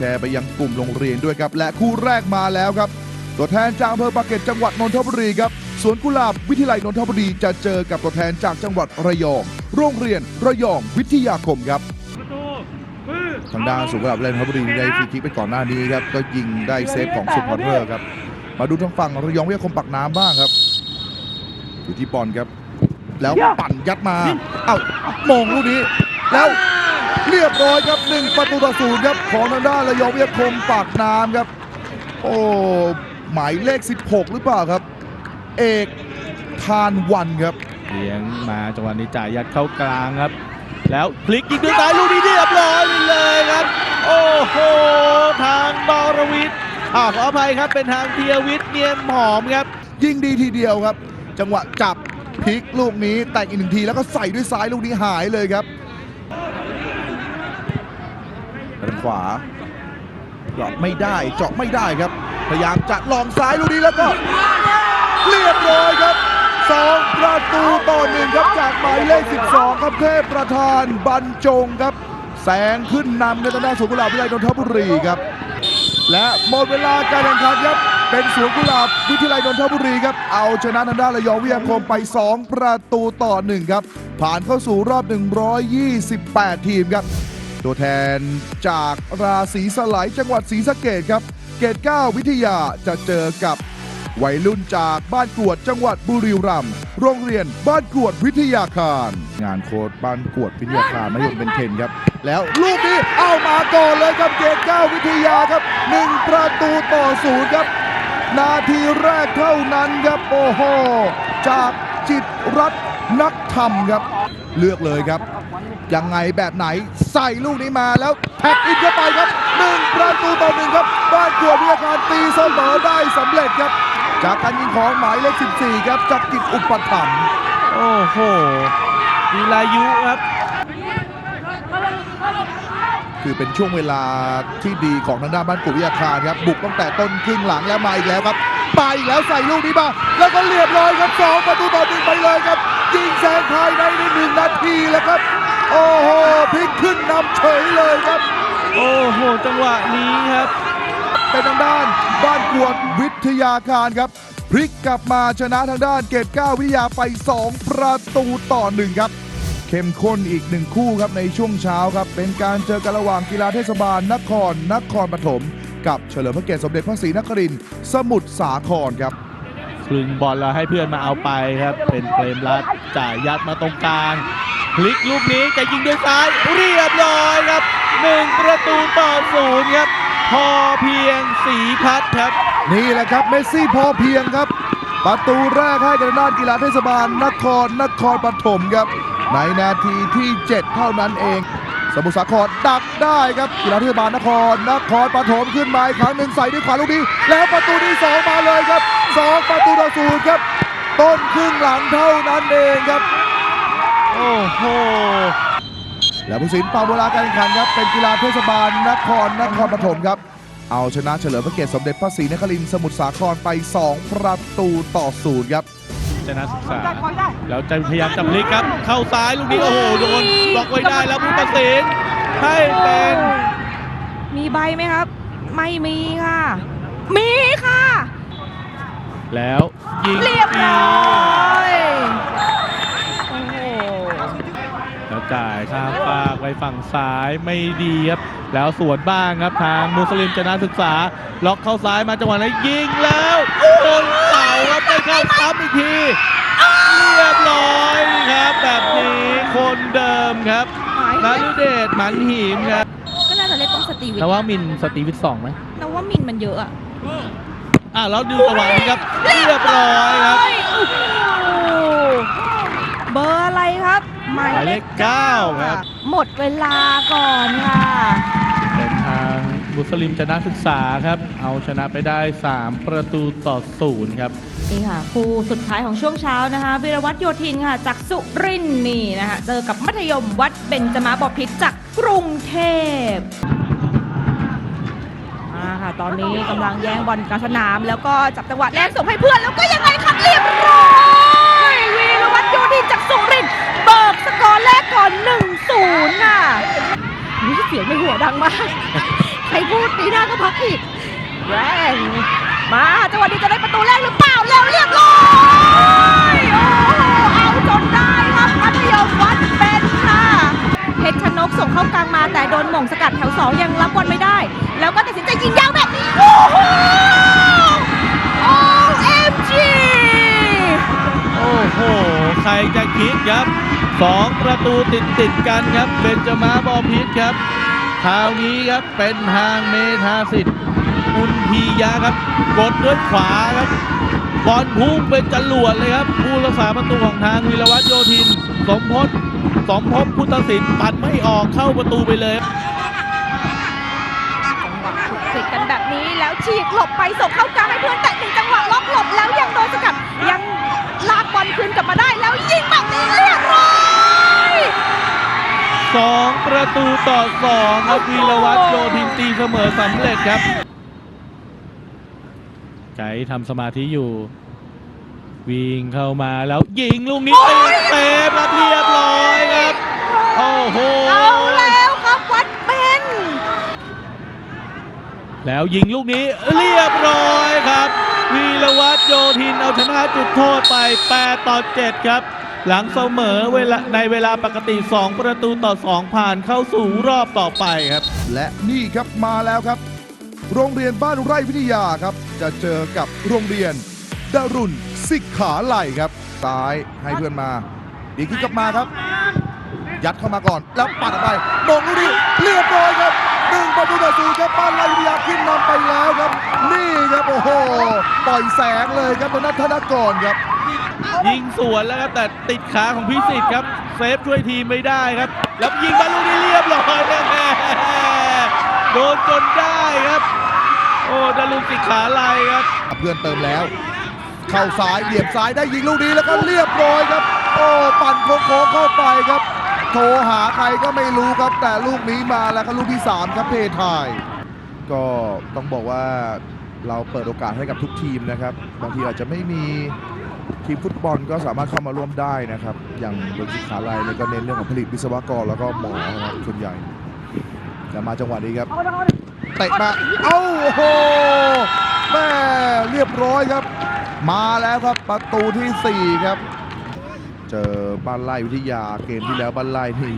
แชร์ไปยังกลุ่มโรงเรียนด้วยครับ และคู่แรกมาแล้วครับ ตัวแทนจากอำเภอปากเกร็ดจังหวัดนนทบุรีครับสวนกุหลาบวิทยาลัยนนทบุรีจะเจอกับตัวแทนจากจังหวัดระยอง โรงเรียนระยองวิทยาคมครับทางด้านสุกุหลาบวิทยาลัยนทบุรีได้ฟรีคิกไปก่อนหน้านี้ครับ ก็ยิงได้เซฟของสุพรรเรอร์ครับ มาดูทางฝั่งระยองวิทยาคมปักน้ำบ้างครับอยู่ที่บอลครับ แล้วปั่นยัดมา เอ้ามองลูกนี้ แล้ว เรียบร้อยครับหนึ่งประตูต่อศูนย์ครับของทางด้านระยองวิทยาคมปากน้ำครับ โอ้หมายเลข 16 หรือเปล่าครับ เอกทานวันครับเลี้ยงมาจังหวะนี้จ่ายยัดเข้ากลางครับ แล้วพลิกยิงด้วยซ้ายลูกนี้เรียบร้อยไปเลยครับ โอ้โหทางบรวิทย์อ่าขออภัยครับเป็นทางเทียวิทย์เนียมหอมครับ ยิงดีทีเดียวครับ จังหวะจับพลิกลูกนี้แต่งอีกหนึ่งทีแล้วก็ใส่ด้วยซ้ายลูกนี้หายเลยครับด้าน ขวาเจาะไม่ได้เจาะไม่ได้ครับ พยายามจะลองซ้ายลูกนี้แล้วก็ เรียบร้อยครับสองประตูต่อหนึ่งครับจากหมายเลข 12 ครับเทพประธานบรรจงครับแซงขึ้นนำในตำแหน่งสุกุหลาบวิทยาลัยนนทบุรีครับ และหมดเวลาการแข่งขันครับเป็นสวนกุหลาบวิทยาลัยนนทบุรีครับ เอาชนะทางด้านระยองวิทยาคมไป 2 ประตูต่อ 1 ครับ ผ่านเข้าสู่รอบ 128 ทีมครับ ตัวแทนจากราศีสไลยจังหวัดศรีสะเกดครับ เกต9วิทยาจะเจอกับวัยรุ่นจากบ้านกวดจังหวัดบุรีรัมย์โรงเรียนบ้านกวดวิทยาคาร งานโค้ดบ้านกวดวิทยาคารมายมเป็นเทนครับ แล้วลูกนี้เอามาก่อนเลยครับเกต9วิทยาครับหนึ่งประตูต่อศูนย์ครับ นาทีแรกเท่านั้นครับโอ้โหจากจิตรัตนักธรรมครับ เลือกเลยครับ ยังไงแบบไหนใส่ลูกนี้มาแล้วแท็กอินเข้าไปครับหนึ่งประตูต่อหนึ่งครับ บ้านกวดวิทยาการตีเสมอได้สำเร็จครับ จากการยิงของหมายเลข 14 ครับจากกิจอุปถัมภ์โอ้โหวิลายุครับ คือเป็นช่วงเวลาที่ดีของทางด้านบ้านกวดวิทยาคารครับ บุกตั้งแต่ต้นครึ่งหลังแล้วมาอีกแล้วครับไปอีกแล้วใส่ลูกนี้มาแล้วก็เรียบร้อยครับสองประตูต่อหนึ่งไปเลยครับ ยิงแซงภายในในหนึ่งนาทีแล้วครับ โอ้โหพลิกขึ้นนำเฉยเลยครับ โอ้โห จังหวะนี้ครับ เป็นทางด้านบ้านกวดวิทยาคารครับ พลิกกลับมาชนะทางด้านเกต9วิทยาไป 2 ประตูต่อหนึ่งครับเข้มข้นอีกหนึ่งคู่ครับในช่วงเช้าครับ เป็นการเจอกันระหว่างกีฬาเทศบาลนครนครปฐม กับเฉลิมพระเกียรติสมเด็จพระศรีนครินทร์สมุทรสาครครับ คลึงบอลแล้วให้เพื่อนมาเอาไปครับ เป็นเปรมรัตน์จ่ายยัดมาตรงกลางพลิกลูกนี้จะยิงด้วยซ้ายเรียบร้อยครับหนึ่งประตูต่อศูนย์ครับ พอเพียงสีพัดครับ นี่แหละครับเมสซี่พอเพียงครับ ประตูแรกให้กับทางด้านกีฬาเทศบาลนครนครปฐมครับ ในนาทีที่ 7 เท่านั้นเอง สมุทรสาครดักได้ครับกีฬาเทศบาลนครนครปฐมขึ้นมาอีกครั้งหนึ่งใส่ด้วยขวาลูกนี้แล้วประตูที่2มาเลยครับ 2 ประตูต่อศูนย์ครับ ต้นครึ่งหลังเท่านั้นเองครับ โอ้โหและผู้สินเป่าเวลาการแข่งขันครับ เป็นกีฬาเทศบาลนครนครปฐมครับ เอาชนะเฉลิมพระเกียรติสมเด็จพระศรีนครินทร์สมุทรสาครไป 2 ประตูต่อศูนย์ครับชนะศึกษาแล้วจะพยายามจะพลิกครับ เข้าซ้ายลูกนี้โอ้โหโดนบล็อกไว้ได้แล้วผู้ตัดสินให้เป็นมีใบไหมครับ ไม่มีค่ะ มีค่ะ แล้วยิงเรียบร้อยโอ้โหแล้วจ่ายข้ามฟากไปฝั่งซ้ายไม่ดีครับ แล้วสวนบ้างครับทางมุสลิมชนะศึกษา ล็อกเข้าซ้ายมาจังหวะนั้นยิงแล้วโดนเสาครับไปเข้าซ้ำอีกทีเรียบร้อยครับ แบบนี้คนเดิมครับหายนารุเดชหมันหิมครับก็น่าจะเล่นต้องสตรีวิทแต่ว่ามินสตีวิทสองไหมแต่ว่ามินมันเยอะอะ อะแล้วดูจังหวะนี้ครับเรียบร้อยครับโอ้โหเบอร์อะไรครับหมายหมายเลเลขขเก้าครับ หมดเวลาก่อนค่ะเป็นทางมุสลิมชนะศึกษาครับ เอาชนะไปได้ 3 ประตูต่อศูนย์ครับ นี่ค่ะคู่สุดท้ายของช่วงเช้านะคะวีรวัตรโยธินค่ะ จากสุรินทร์นี่นะคะเจอกับมัธยมวัดเบญจมาบพิตรจากกรุงเทพมาค่ะ ตอนนี้กำลังแย่งบอลกลางสนาม แล้วก็จับจังหวะแรกส่งให้เพื่อนแล้วก็ยังไงครับเรียบร้อยวีรวัตรโยธินจากสุรินทร์เบิกสกอร์แรกก่อน1-0ค่ะนี่เสียงในหัวดังมากใครพูดปีหน้าก็พักอีกแรงมาจังหวะนี้จะได้ประตูแรกหรือเปล่าแล้วเรียบร้อยโอ้เอาจนได้ครับอันเดียววัด เพชรชนกส่งเข้ากลางมาแต่โดนหม่งสกัดแถวสองยังรับบอลไม่ได้ แล้วก็ตัดสินใจยิงยาวแบบนี้ โอ้โห OMG โอ้โห ใครจะคิดครับสองประตูติดติดกันครับเบนจมาบอพิษครับคราวนี้ครับเป็นทางเมธาสิทธิ์อุนพียะครับ กดด้วยขวาครับบอลพุ่งเป็นจรวดเลยครับผู้รักษาประตูของทางวิรวัตโยธิน สมพศ สมภพพุทธศิลป์ปัดไม่ออกเข้าประตูไปเลยจังหวะถูกติดกันแบบนี้แล้วฉีกหลบไปส่งเข้ากลางให้เพื่อนแต่หนึ่งจังหวะล็อกหลบแล้วยังโดนสกัดยังลากบอลคืนกลับมาได้แล้วยิงแบบนี้เรียบร้อยสองประตูต่อสองครับวีรวัตรโยธินตีเสมอสำเร็จครับไก่ทำสมาธิอยู่ วิ่งเข้ามาแล้วยิงลูกนี้เตะเตะครับเรียบร้อยครับ โอ้โห เอาแล้วครับวัดเป็นแล้วยิงลูกนี้เรียบร้อยครับ วีรวัตรโยธินเอาชนะจุดโทษไป 8 ต่อ 7 ครับ หลังเสมอเวลาในเวลาปกติ 2 ประตูต่อ 2 ผ่านเข้าสู่รอบต่อไปครับ และนี่ครับมาแล้วครับ โรงเรียนบ้านไร่วิทยาครับ จะเจอกับโรงเรียนดารุณสิกขาไหลครับซ้ายให้เพื่อนมา ดีขึ้นกลับมาครับ ยัดเข้ามาก่อน แล้วปัดออกไปมงลูกนี้เรียบร้อยครับหนึ่งประตูต่อศูนย์ครับบ้านไร่วิทยาขึ้นนำไปแล้วครับ นี่ครับโอ้โหปล่อยแสงเลยครับตรงนั้นธนกรครับ ยิงสวนแล้วครับแต่ติดขาของพิสิทธิ์ครับเซฟช่วยทีมไม่ได้ครับ แล้วยิงบอลลูกนี้เรียบร้อยแน่ๆโดนจนได้ครับ โอ้ดารุณสิกขาลายครับ เพื่อนเติมแล้ว เข้าซ้ายเหลี่ยมซ้ายได้ยิงลูกนี้แล้วก็เรียบร้อยครับ โอ้ปั่นโค้งๆเข้าไปครับ โทรหาใครก็ไม่รู้ครับ แต่ลูกนี้มาแล้วครับลูกที่ 3 ครับเพทาย ก็ต้องบอกว่าเราเปิดโอกาสให้กับทุกทีมนะครับ บางทีอาจจะไม่มีทีมฟุตบอลก็สามารถเข้ามาร่วมได้นะครับ อย่างบนสิขาลัยเนี่ยก็เน้นเรื่องของผลิตวิศวกรแล้วก็หมอนะครับส่วนใหญ่จะมาจังหวะนี้ครับเตะมาเอ้าโอ้โหแม่เรียบร้อยครับ มาแล้วครับประตูทีสี่4 ครับ เจอบ้านไร่วิทยาเกมที่แล้วบ้านไร่ที่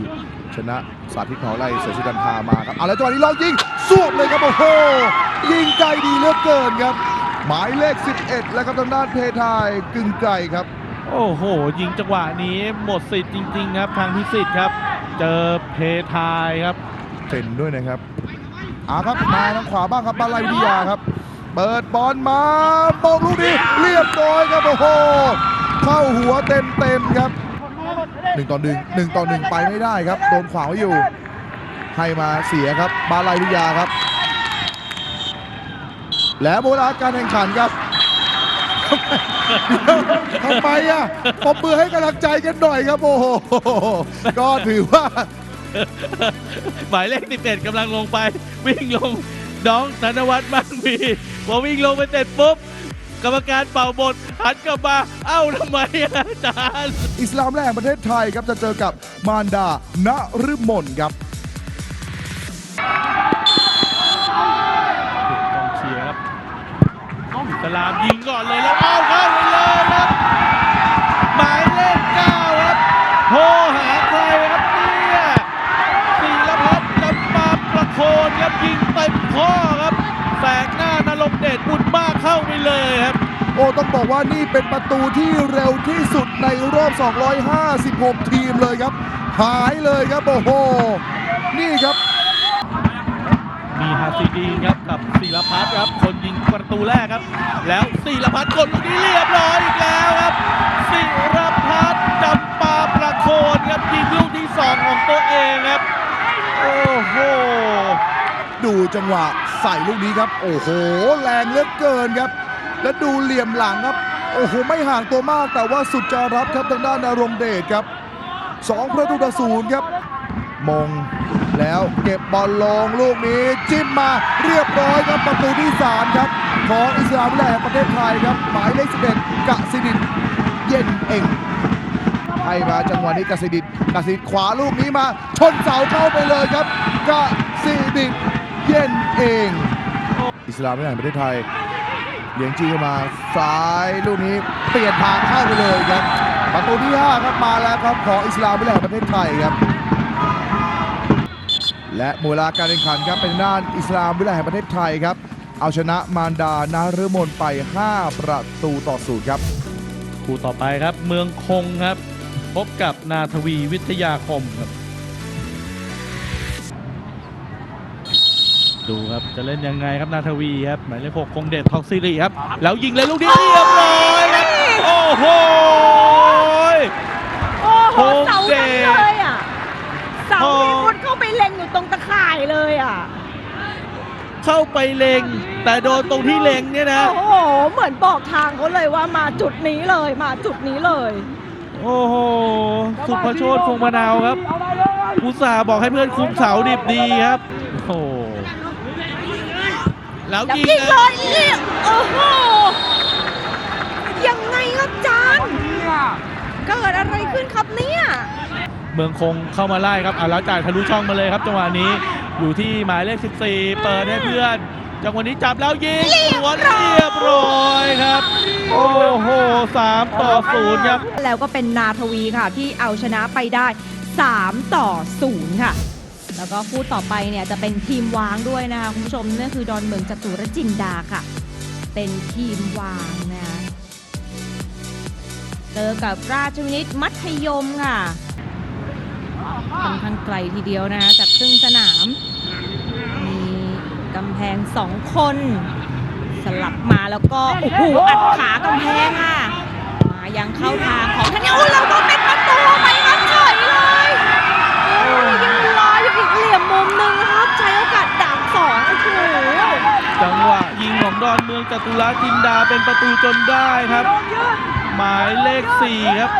ชนะสาธิตหอไร่เสือสุดันทามาครับเอาแล้วจังหวะนี้ลองยิงสวบเลยครับโอ้โหยิงไกลดีเหลือเกินครับ หมายเลข 11 แล้วครับทางด้านเพทายกึ่งไกลครับ โอ้โห ยิงจังหวะนี้หมดสิทธิ์จริง ๆ ครับ ทางพิสิทธิ์ครับ เจอเพทายครับเป็นด้วยนะครับอาครับมาทางขวาบ้างครับบ้านไร่วิทยาครับ เปิดบอลมาโมงลูกนี้เรียบร้อยครับโอ้โหเข้าหัวเต็ม เต็มๆครับหนึ่งต่อหนึ่งหนึ่งต่อหนึ่งไปไม่ได้ครับ โดนขวางไว้อยู่ ให้มาเสียครับ บาลายวิทยาครับ และโบราณการแข่งขันครับทำไมอะปมมือให้กำลังใจกันหน่อยครับโอ้โหก็ถือว่า หมายเลข 11กำลังลงไป วิ่งลงน้องธนวัฒน์มากมีพอวิ่งลงไปเสร็จปุ๊บ กรรมการเป่าบทหันกลับมาเอ้าทำไมอะอาจารย์ อิสลามแรกประเทศไทยครับจะเจอกับมารดานฤมลครับ กองเชียร์ครับอิสลามยิงก่อนเลยแล้วเอาเข้าไปเลยครับ หมายเลขเก้าครับโทรหาใครครับเนี่ยศิลพัฒน์จำปาประโคนครับยิงเต็มข้อครับแสกหน้านรงเดชบุญมากเข้าไปเลยครับ โอ้ต้องบอกว่านี่เป็นประตูที่เร็วที่สุดในรอบ 256 ทีมเลยครับ หายเลยครับ โอ้โห นี่ครับ มีฮาซิดีนครับกับศิลพัฒน์ครับ คนยิงประตูแรกครับ แล้วศิลพัฒน์กดลูกนี้เรียบร้อยอีกแล้วครับศิลพัฒน์จำปาประโคนครับยิงลูกที่สองของตัวเองครับ โอ้โหดูจังหวะใส่ลูกนี้ครับ โอ้โห แรงเหลือเกินครับ และดูเหลี่ยมหลังครับ โอ้โห ไม่ห่างตัวมากแต่ว่าสุดจะรับครับทางด้านนรงเดชครับสองประตูต่อศูนย์ครับ มงแล้วเก็บบอลลงลูกนี้จิ้มมาเรียบร้อยครับประตูที่ 3 ครับ ของอิสลามแห่งประเทศไทยครับ หมายเลข11กะสิดินเย็นเองให้มาจังหวะนี้กสิดิตกสิดิตขวาลูกนี้มาชนเสาเข้าไปเลยครับกสิดิตเย็นเอง อิสลามไม่ไหนประเทศไทย เลี้ยงจีเข้ามาซ้ายลูกนี้เปลี่ยนทางเข้าไปเลยครับประตูที่ 5 ครับมาแล้วครับของอิสลามไม่ไหนประเทศไทยครับ และมดเวลาการแข่งขันครับเป็นด้านอิสลามวิทยาลัยแห่งประเทศไทยครับ เอาชนะมารดานาฤมลไป 5 ประตูต่อศูนย์ครับคู่ต่อไปครับเมืองคงครับ พบกับนาทวีวิทยาคมครับ ดูครับ จะเล่นยังไงครับนาทวีครับ หมายเลขหกคงเดชทองสิริครับ แล้วยิงเลยลูกนี้เรียบร้อยครับ โอ้โหโอ้โหโอ้เสาเจ๋ทั้งเลยอะเสาโอ้ที่มุดเข้าไปเล็งอยู่ตรงตะข่ายเลยอะ เข้าไปเล็ง แต่โดนตรงที่เล็งเนี่ยนะ โอ้โห เหมือนบอกทางเขาเลยว่ามาจุดนี้เลยมาจุดนี้เลย โอ้โห สุภโชตคงมะนาวครับอุตส่าห์บอกให้เพื่อนคุมเสาดิบดีครับ โอ้โห แล้วแล้วยิงยิงเลนะยเรียกโอ้โหยังไงครับจานเกิดอะไรขึ้นครับเนี่ยเมืองคงเข้ามาไล่ครับอะแล้วจ่ายทะลุช่องมาเลยครับจังหวะนี้อยู่ที่หมายเลข 14 เปิดให้เพื่อนจังหวะนี้จับแล้วยิงสวนเรียบร้อยครับ โอ้โห3ต่อ0ครับ แล้วก็เป็นนาทวีค่ะที่เอาชนะไปได้ 3 ต่อ0ค่ะ แล้วก็คู่ต่อไปเนี่ยจะเป็นทีมวางด้วยนะคะคุณผู้ชมนั่นคือดอนเมืองจตุรจินดาค่ะ เป็นทีมวางนะคะเจอกับราชวินิตมัธยมค่ะค่อนข้างไกลทีเดียวนะคะจากครึ่งสนาม มีกำแพงสองคน สลับมาแล้วก็โอ้โหอัดขากำแพงค่ะ มายังเข้าทางของท่านยโอ้แล้วก็เป็นประตูไปครับเฉยเลยโอ้ยยังรออยู่อีกเหลี่ยมมุมหนึ่งครับ ใช้โอกาสดักสองโอ้โห จังหวะยิง ของดอนเมืองจตุรัสจินดาเป็นประตูจนได้ครับ หมายเลข 4 ครับ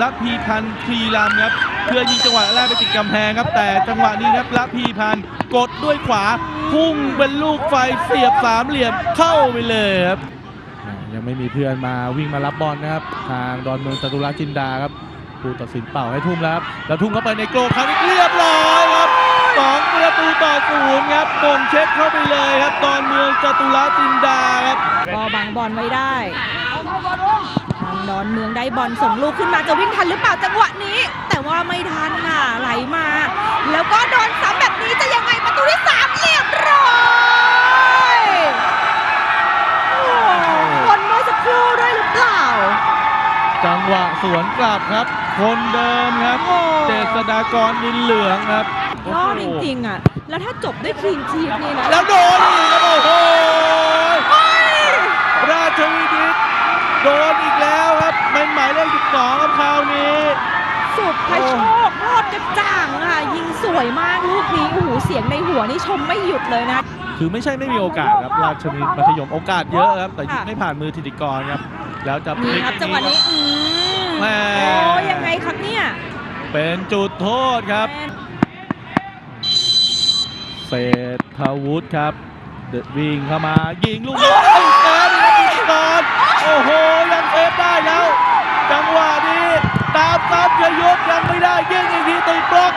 ลัพีพันธ์ทีรามครับ เพื่อยิงจังหวะแรกไปติดกำแพงครับ แต่จังหวะนี้ครับลัพีพันธ์กดด้วยขวาพุ่งเป็นลูกไฟเสียบสามเหลี่ยมเข้าไปเลยครับยังไม่มีเพื่อนมาวิ่งมารับบอลนะครับ ทางดอนเมืองจตุรัสจินดาครับผู้ตัดสินเป่าให้ทุ่มแล้วครับแล้วทุ่มเข้าไปในโกลครั้งนี้เรียบร้อยครับสองประตูต่อศูน ครับโป่งเช็คเข้าไปเลยครับดอนเมืองจตุรจินดาครับก็บังบอลไว้ได้ทางดอนเมืองได้บอลส่งลูกขึ้นมาจะวิ่งทันหรือเปล่าจังหวะนี้ แต่ว่าไม่ทันค่ะไหลมา แล้วก็โดนซ้ำแบบนี้จะยังไงประตูที่สามเรียบร้อยโอ้โหคนเมื่อสักครู่ด้วยหรือเปล่า จังหวะสวนกลับครับ คนเดิมครับโอ้เจษฎากรนินเหลืองครับยอด จริงๆอะ แล้วถ้าจบด้วยคลีนชีพนี่นะแล้วโดนอีกครับโอ้โหราชวินิตโดนอีกแล้วครับเป็นหมายเลข12ครับคราวนี้สุดพระโชครอดกระจ่างอะ ยิงสวยมากลูกนี้โอ้โหเสียงในหัวนี่ชมไม่หยุดเลยนะ คือไม่ใช่ไม่มีโอกาสครับ ราชวินิตมัธยมโอกาสเยอะครับ แต่ยิงค่ะไม่ผ่านมือธิติกรครับ แล้วจะพนี่ลิกครับจังหวะนี้อืมแม่โอ้ยังไงครับเนี่ย เป็นจุดโทษครับ เศรษฐวุฒิครับเดินวิ่งเข้ามายิงลูกนี้เอ้ยเซฟอีกก่อนโอ้โหยังเซฟได้แล้ว จังหวะนี้ตามตามชยุทธยังไม่ได้ยิงอีกทีติดบล็อก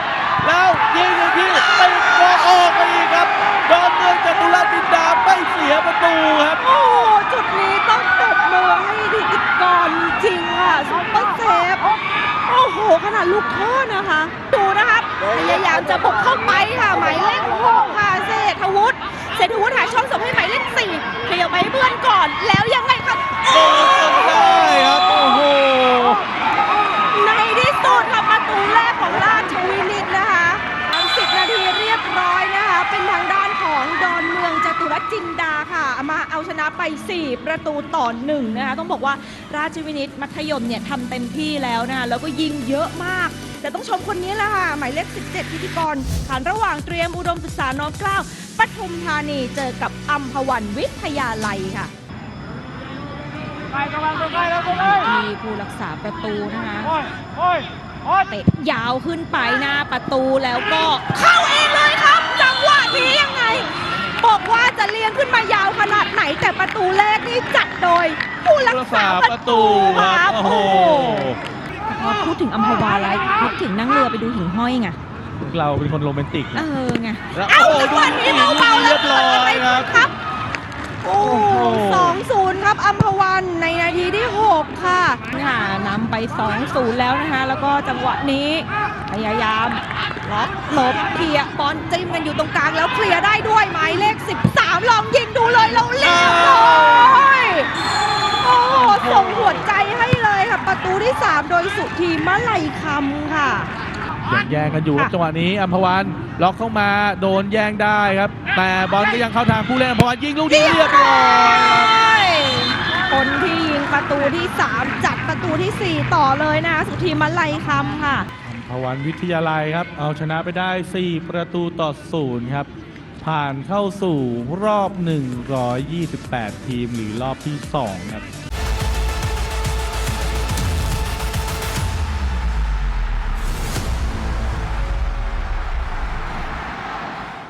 แล้วยิงอีกทีติดบล็อกออกไปอีกครับดอนเมืองจตุรจินดาไม่เสียประตูครับ โอ้โหจุดนี้ต้องตบมือให้ดิติกรจริงค่ะซุปเปอร์เซฟโอ้โหขนาดลูกโทษนะคะ พยายามจะบุกเข้าไปค่ะหมายเลขหกค่ะเศรษฐวุฒิเศรษฐวุฒิหาช่องส่งให้หมายเลขสี่ขยับไปให้เพื่อนก่อน แล้วยังไงครับโอ้จนได้ครับโอ้โหในที่สุดค่ะประตูแรกของราชวินิตนะคะ30นาทีเรียบร้อยนะคะ เป็นทางด้านของดอนเมืองจตุรจินดาค่ะ มาเอาชนะไป 4 ประตูต่อหนึ่งนะคะ ต้องบอกว่าราชวินิตมัธยมเนี่ยทำเต็มที่แล้วนะคะแล้วก็ยิงเยอะมาก แต่ต้องชมคนนี้แหละค่ะ หมายเลข 17 พิธีกรขานระหว่างเตรียมอุดมศึกษาน้อมเกล้าปทุมธานีเจอกับอัมพวันวิทยาลัยค่ะที่ผู้รักษาประตูนะคะเตะยาวขึ้นไปหน้าประตูแล้วก็เข้าเองเลยครับจังหวะนี้ยังไง บอกว่าจะเลี้ยงขึ้นมายาวขนาดไหนแต่ประตูแรกนี่จัดโดย ผู้รักษาประตูครับโอ้โหพ อพูดถึงอัมพวาแล้วนึกถึงนั่งเรือไปดูหิ่งห้อยไงเราเป็นคนโรแมนติกเอนะอไงแล้วเอ้าโอ้โหจังหวะนี้ดูเบาๆเรียบร้อยแล้วเกิดะไครับขึ้นครับ โอ้โอ้โห สองศูนย์ครับอัมพวันในนาทีที่6ค่ะค่ะนำไป2-0แล้วนะคะ แล้วก็จังหวะนี้พยายามล็อกหลบเคลียร์บอลจิ้มกันอยู่ตรงกลางแล้วเคลียร์ได้ด้วยหมายเลข 13 ลองยิงดูเลยแล้วเรียบร้อย โอ้โหส่งหัวใจให้เลยค่ะ ประตูที่ 3 โดยสุธีมะไลคำค่ะยังแย่งกันอยู่ครับค่ะจังหวะนี้อัมพวันล็อกเข้ามาโดนแย่งได้ครับ แต่บอลก็ยังเข้าทางผู้เล่นอัมพวันยิงลูกนี้เรียบร้อยครับคนที่ยิงประตูที่ 3 จัดประตูทีสี่4 ต่อเลยนะคะสุธีมาลัยคำค่ะอัมพวันวิทยาลัยครับ เอาชนะไปได้ 4 ประตูต่อศูนย์ครับ ผ่านเข้าสู่รอบ 128 ทีมหรือรอบที่ 2 ครับ